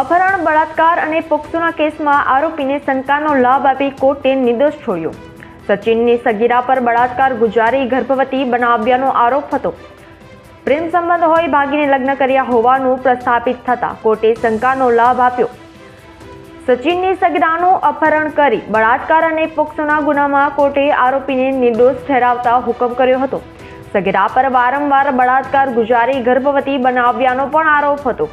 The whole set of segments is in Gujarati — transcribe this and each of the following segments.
અપહરણ, બળાત્કાર અને પોક્સોના કેસમાં આરોપીને શંકાનો લાભ આપી કોર્ટે નિર્દોષ છોડ્યો. સચિનની સગીરા પર બળાત્કાર ગુજારી ગર્ભવતી બનાવ્યાનો આરોપ હતો. પ્રેમ સંબંધ હોય ભાગીને લગ્ન કર્યા હોવાનું પ્રસ્થાપિત થતાં કોર્ટે શંકાનો લાભ આપ્યો. સચિનની સગીરાનું અપહરણ કરી બળાત્કાર અને પોક્સોના ગુનામાં કોર્ટે આરોપીને નિર્દોષ ઠેરાવતા હુકમ કર્યો હતો. સગીરા પર વારંવાર બળાત્કાર ગુજારી ગર્ભવતી બનાવ્યાનો પણ આરોપ હતો.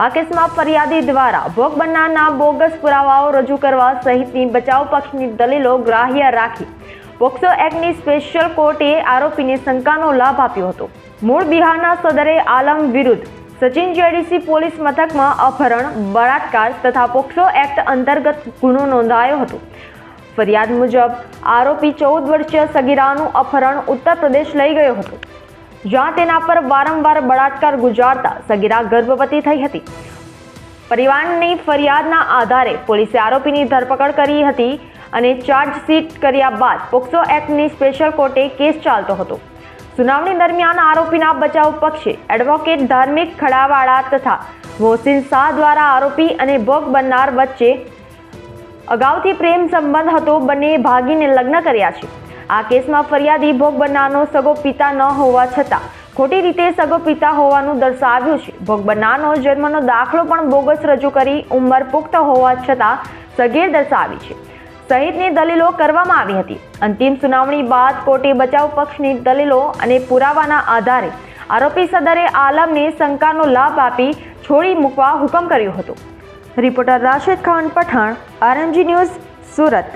આ કેસમાં ફરિયાદી દ્વારા ભોગ બનનારના બોગસ પુરાવાઓ રજૂ કરવા સહિતની બચાવ પક્ષની દલીલો ગ્રાહ્ય રાખી પોક્સો એક્ટની સ્પેશિયલ કોર્ટે આરોપીને શંકાનો લાભ આપ્યો હતો. મૂળ બિહારના સદરે આલમ વિરુદ્ધ સચિન જેડીસી પોલીસ મથકમાં અપહરણ, બળાત્કાર તથા પોક્સો એક્ટ અંતર્ગત ગુનો નોંધાયો હતો. ફરિયાદ મુજબ આરોપી ચૌદ વર્ષીય સગીરાનું અપહરણ ઉત્તર પ્રદેશ લઈ ગયો હતો. જ્યાં તેના પર વારંવાર બળાત્કાર ગુજારતા સગીરા ગર્ભવતી થઈ હતી. પરિવારની ફરિયાદના આધારે પોલીસે આરોપીની ધરપકડ કરી હતી અને ચાર્જશીટ કર્યા બાદ પોક્સો એક્ટની સ્પેશિયલ કોર્ટે કેસ ચાલતો હતો. સુનાવણી દરમિયાન આરોપીના બચાવ પક્ષે એડવોકેટ ધાર્મિક ખડાવાળા તથા મોહસિન શાહ દ્વારા આરોપી અને ભોગ બનનાર વચ્ચે અગાઉથી પ્રેમ સંબંધ હતો બંને ભાગીને લગ્ન કર્યા છે. આ કેસમાં ફરિયાદી ભોગ બનનારનો સગો પિતા ન હોવા છતાં ખોટી રીતે સગો પિતા હોવાનું દર્શાવ્યું છે. ભોગ બનનારનો જન્મનો દાખલો પણ બોગસ રજૂ કરી ઉંમર પુખ્ત હોવા છતાં સગીર દર્શાવી છે. સહિતની દલીલો કરવામાં આવી હતી. અંતિમ સુનાવણી બાદ કોર્ટે બચાવ પક્ષની દલીલો અને પુરાવાના આધારે આરોપી સદરે આલમને શંકાનો લાભ આપી છોડી મૂકવા હુકમ કર્યો હતો. Reporter Rashid Khan Pathan RMG news, Surat.